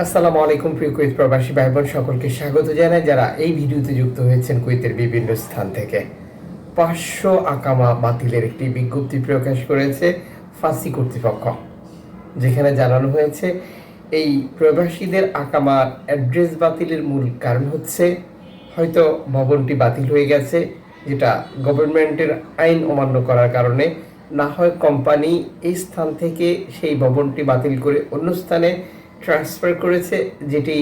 আসসালামু আলাইকুম, প্রিয় কুয়েত প্রবাসী ভাই বোন সকলকে স্বাগত জানাই যারা এই ভিডিওতে যুক্ত হয়েছেন কুয়েতের বিভিন্ন স্থান থেকে। পাঁচশো আকামা বাতিলের একটি বিজ্ঞপ্তি প্রকাশ করেছে ফাঁসি কর্তৃপক্ষ, যেখানে জানানো হয়েছে, এই প্রবাসীদের আকামার অ্যাড্রেস বাতিলের মূল কারণ হচ্ছে, হয়তো ভবনটি বাতিল হয়ে গেছে, যেটা গভর্নমেন্টের আইন অমান্য করার কারণে, না হয় কোম্পানি এই স্থান থেকে সেই ভবনটি বাতিল করে অন্য স্থানে ট্রান্সফার করেছে, যেটি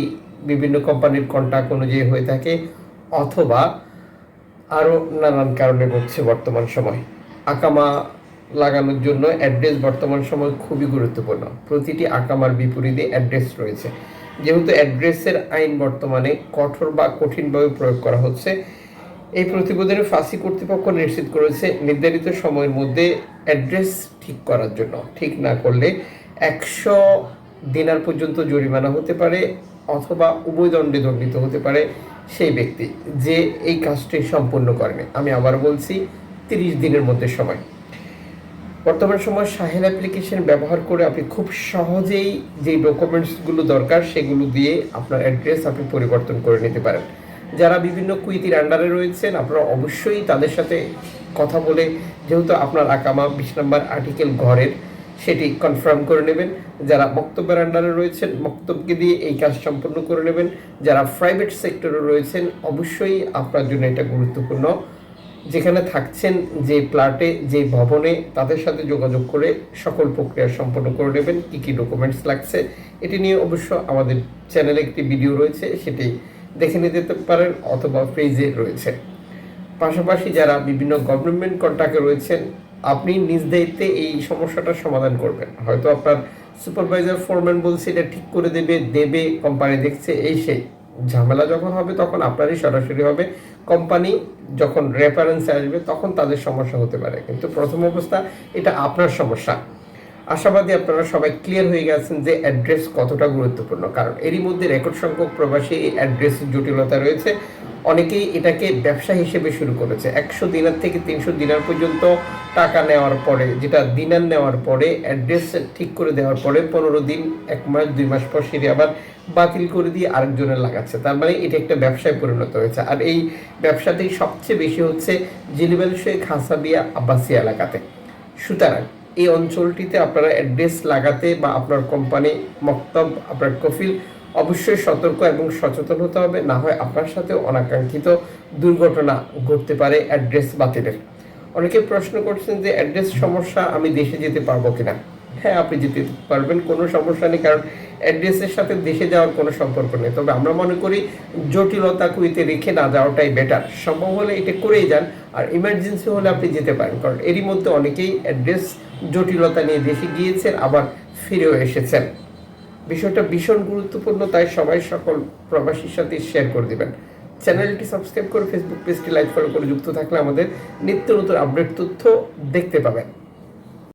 বিভিন্ন কোম্পানির কন্ট্যাক্ট অনুযায়ী হয়ে থাকে, অথবা আরও নানান কারণে ঘটছে বর্তমান সময়। আকামা লাগানোর জন্য অ্যাড্রেস বর্তমান সময় খুবই গুরুত্বপূর্ণ। প্রতিটি আকামার বিপরীতে অ্যাড্রেস রয়েছে। যেহেতু অ্যাড্রেসের আইন বর্তমানে কঠোর বা কঠিনভাবে প্রয়োগ করা হচ্ছে, এই প্রতিবেদনে ফাঁসি কর্তৃপক্ষ নিশ্চিত করেছে নির্ধারিত সময়ের মধ্যে অ্যাড্রেস ঠিক করার জন্য। ঠিক না করলে একশো দিনার পর্যন্ত জরিমানা হতে পারে অথবা উভয় দণ্ডে দণ্ডিত হতে পারে সেই ব্যক্তি যে এই কাজটি সম্পূর্ণ করেনি আমি আবার বলছি, তিরিশ দিনের মধ্যে সময়। বর্তমান সময় সাহেল অ্যাপ্লিকেশন ব্যবহার করে আপনি খুব সহজেই যে ডকুমেন্টসগুলো দরকার সেগুলো দিয়ে আপনার অ্যাড্রেস আপনি পরিবর্তন করে নিতে পারেন। যারা বিভিন্ন কুইতির আন্ডারে রয়েছেন, আপনারা অবশ্যই তাদের সাথে কথা বলে, যেহেতু আপনার আকামা বিশ নম্বর আর্টিকেল ঘরের সেটি কনফার্ম করে নেবেন। যারা বক্তব্যের আন্ডারে রয়েছেন, বক্তব্যকে দিয়ে এই কাজ সম্পন্ন করে নেবেন। যারা প্রাইভেট সেক্টরে রয়েছেন, অবশ্যই আপনার জন্য এটা গুরুত্বপূর্ণ। যেখানে থাকছেন যে প্লাটে যে ভবনে, তাদের সাথে যোগাযোগ করে সকল প্রক্রিয়া সম্পন্ন করে নেবেন। কী কী ডকুমেন্টস লাগছে, এটি নিয়ে অবশ্য আমাদের চ্যানেলে একটি ভিডিও রয়েছে, সেটি দেখে নিতে পারেন অথবা পেজে রয়েছে। পাশাপাশি যারা বিভিন্ন গভর্নমেন্ট কন্ট্রাক্টে রয়েছেন আপনি নিজ দায়িত্বে এই সমস্যাটার সমাধান করবেন। হয়তো আপনার সুপারভাইজার, ফোরম্যান বলছে, এটা ঠিক করে দেবে দেবে, কোম্পানি দেখছে। এই সেই ঝামেলা যখন হবে, তখন আপনারই সরাসরি হবে। কোম্পানি যখন রেফারেন্সে আসবে, তখন তাদের সমস্যা হতে পারে। কিন্তু প্রথম অবস্থা, এটা আপনার সমস্যা। আশাবাদী আপনারা সবাই ক্লিয়ার হয়ে গেছেন যে অ্যাড্রেস কতটা গুরুত্বপূর্ণ। কারণ এরই মধ্যে রেকর্ড সংখ্যক প্রবাসী এই অ্যাড্রেসের জটিলতা রয়েছে। অনেকেই এটাকে ব্যবসা হিসেবে শুরু করেছে। একশো দিনার থেকে তিনশো দিনার পর্যন্ত টাকা নেওয়ার পরে, যেটা দিনার নেওয়ার পরে অ্যাড্রেস ঠিক করে দেওয়ার পরে পনেরো দিন, এক মাস, দুই মাস পর সেটি আবার বাতিল করে দিয়ে আরেকজনের লাগাচ্ছে। তার মানে এটা একটা ব্যবসায় পরিণত হয়েছে। আর এই ব্যবসাতেই সবচেয়ে বেশি হচ্ছে জিলিবেল শেখ হাসাবিয়া আব্বাসিয়া এলাকাতে। সুতরাং এই অঞ্চলটিতে আপনারা অ্যাড্রেস লাগাতে বা আপনার কোম্পানি মক্তব, আপনার কফিল অবশ্যই সতর্ক এবং সচেতন হতে হবে। না হয় আপনার সাথে অনাকাঙ্ক্ষিত দুর্ঘটনা ঘটতে পারে অ্যাড্রেস বাতিলের। অনেকে প্রশ্ন করছেন যে, অ্যাড্রেস সমস্যা আমি দেশে যেতে পারব কিনা? হ্যাঁ আপনি যেতে পারবেন, কোনো সমস্যা নেই, কারণ অ্যাড্রেসের সাথে দেশে যাওয়ার কোনো সম্পর্ক নেই। তবে আমরা মনে করি জটিলতা কুইতে রেখে না যাওয়াটাই বেটার সম্ভব হলে এটা করেই যান, আর ইমার্জেন্সি হলে আপনি যেতে পারেন, কারণ এরই মধ্যে অনেকেই অ্যাড্রেস জটিলতা নিয়ে দেশে গিয়েছেন, আবার ফিরেও এসেছেন। বিষয়টা ভীষণ গুরুত্বপূর্ণ, তাই সবাই সকল প্রবাসীর সাথে শেয়ার করে দিবেন। চ্যানেলটি সাবস্ক্রাইব করে ফেসবুক পেজটি লাইক ফলো করে যুক্ত থাকলে আমাদের নিত্য নতুন আপডেট তথ্য দেখতে পাবেন।